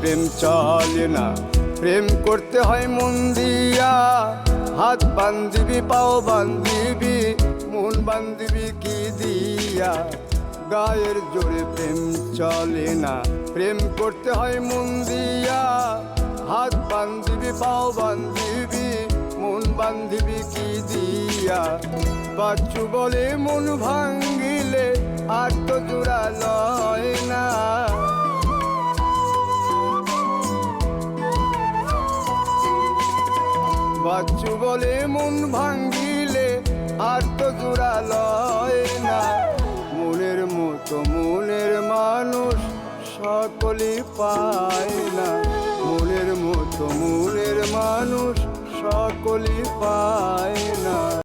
প্রেম চলে না। প্রেম করতে হয় মন দিয়া। হাত বান্ধিবি, পাও বান্ধিবি, মন বান্ধিবি কি দিয়া? গায়ের জোরে প্রেম চলে না। প্রেম করতে হয় মন দিয়া। হাত বান্ধিবি, পাও বান্ধিবি, মন বান্ধিবি কি দিয়া? বাচ্চু বলে মন ভাঙ্গিলে বাচ্চু বলে মন ভাঙ্গিলে আর তো জোড়া লয় না। মনের মতো মনের মানুষ সকলে পায় না। মনের মতো মনের মানুষ সকলে পায়